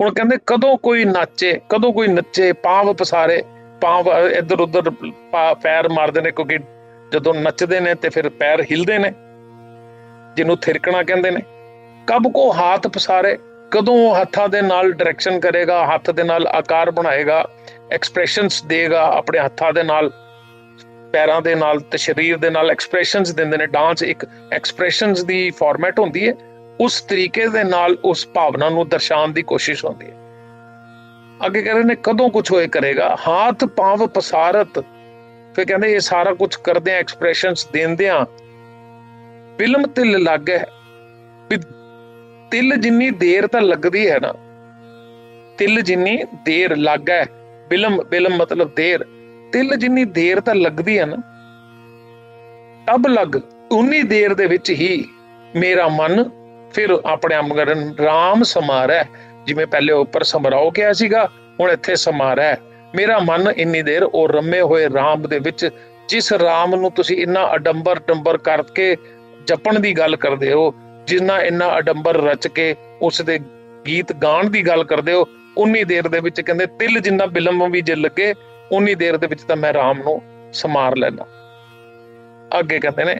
ਹੁਣ ਕਹਿੰਦੇ ਕਦੋਂ ਕੋਈ ਨਾਚੇ, ਕਦੋਂ ਕੋਈ ਨੱਚੇ, ਪਾਵ ਪਸਾਰੇ, ਪਾਵ ਇੱਧਰ ਉੱਧਰ ਪੈਰ ਮਾਰਦੇ ਨੇ ਕਿਉਂਕਿ ਜਦੋਂ ਨੱਚਦੇ ਨੇ ਤੇ ਫਿਰ ਪੈਰ ਹਿਲਦੇ ਨੇ, ਜਿਹਨੂੰ ਥਿਰਕਣਾ ਕਹਿੰਦੇ ਨੇ। ਕਬ ਕੋ ਹੱਥ ਪਸਾਰੇ, ਕਦੋਂ ਉਹ ਹੱਥਾਂ ਦੇ ਨਾਲ ਡਾਇਰੈਕਸ਼ਨ ਕਰੇਗਾ, ਹੱਥ ਦੇ ਨਾਲ ਆਕਾਰ ਬਣਾਏਗਾ ਐਕਸਪ੍ਰੈਸ਼ਨਸ ਦੇਗਾ, ਆਪਣੇ ਹੱਥਾਂ ਦੇ ਨਾਲ, ਪੈਰਾਂ ਦੇ ਨਾਲ ਤੇ ਸਰੀਰ ਦੇ ਨਾਲ ਐਕਸਪ੍ਰੈਸ਼ਨਸ ਦਿੰਦੇ ਨੇ। ਡਾਂਸ ਇੱਕ ਐਕਸਪ੍ਰੈਸ਼ਨਸ ਦੀ ਫਾਰਮੈਟ ਹੁੰਦੀ ਹੈ। ਉਸ ਤਰੀਕੇ ਦੇ ਨਾਲ ਉਸ ਭਾਵਨਾ ਨੂੰ ਦਰਸਾਉਣ ਦੀ ਕੋਸ਼ਿਸ਼ ਹੁੰਦੀ ਹੈ। ਅੱਗੇ ਕਹ ਰਹੇ ਨੇ, ਕਦੋਂ ਕੁਝ ਹੋਏ ਕਰੇਗਾ? ਹੱਥ ਪਾਵ ਪਸਾਰਤ। ਫਿਰ ਕਹਿੰਦੇ, ਇਹ ਸਾਰਾ ਕੁਝ ਕਰਦੇ ਆ ਐਕਸਪ੍ਰੈਸ਼ਨਸ ਦਿੰਦੇ ਆ ਫਿਲਮ ਤਿਲ ਲੱਗੇ ਵੀ ਤਿਲ ਜਿੰਨੀ ਦੇਰ ਤਾਂ ਲੱਗਦੀ ਹੈ ਨਾ, ਤਿਲ ਜਿੰਨੀ ਦੇਰ ਲੱਗਾ ਬਿਲਮ ਬਿਲਮ ਮਤਲਬ ਦੇਰ। ਤਿਲ ਜਿੰਨੀ ਦੇਰ ਤਾਂ ਲੱਗਦੀ ਹੈ ਨਾ, ਤਬ ਲੱਗ, ਉਨੀ ਦੇਰ ਦੇ ਵਿੱਚ ਹੀ ਮੇਰਾ ਮਨ ਫਿਰ ਆਪਣੇ ਆਪ ਕਰਨ RAM ਸਮਾਰੈ। ਜਿਵੇਂ ਪਹਿਲੇ ਉੱਪਰ ਸਮਰਾਓ ਕਿਹਾ ਸੀਗਾ, ਹੁਣ ਇੱਥੇ ਸਮਾਰੈ। ਮੇਰਾ ਮਨ ਇੰਨੀ ਦੇਰ ਉਹ ਰੰਮੇ ਹੋਏ RAM ਦੇ ਵਿੱਚ, ਜਿਸ RAM ਨੂੰ ਤੁਸੀਂ ਇੰਨਾ ਅਡੰਬਰ ਟੰਬਰ ਕਰਕੇ ਜਪਣ ਦੀ ਗੱਲ ਕਰਦੇ ਹੋ, ਜਿੰਨਾ ਇੰਨਾ ਅਡੰਬਰ ਰਚ ਕੇ ਉਸ ਦੇ ਗੀਤ ਗਾਣ ਦੀ ਗੱਲ ਕਰਦੇ ਹੋ, ਉਨੀ ਦੇਰ ਦੇ ਵਿੱਚ ਕਹਿੰਦੇ ਤਿਲ ਜਿੰਨਾ ਬਿਲੰਬ ਵੀ ਜੇ ਲੱਗੇ, ਉਨੀ ਦੇਰ ਦੇ ਵਿੱਚ ਤਾਂ ਮੈਂ RAM ਨੂੰ ਸਮਾਰ ਲੈਣਾ ਅੱਗੇ ਕਹਿੰਦੇ ਨੇ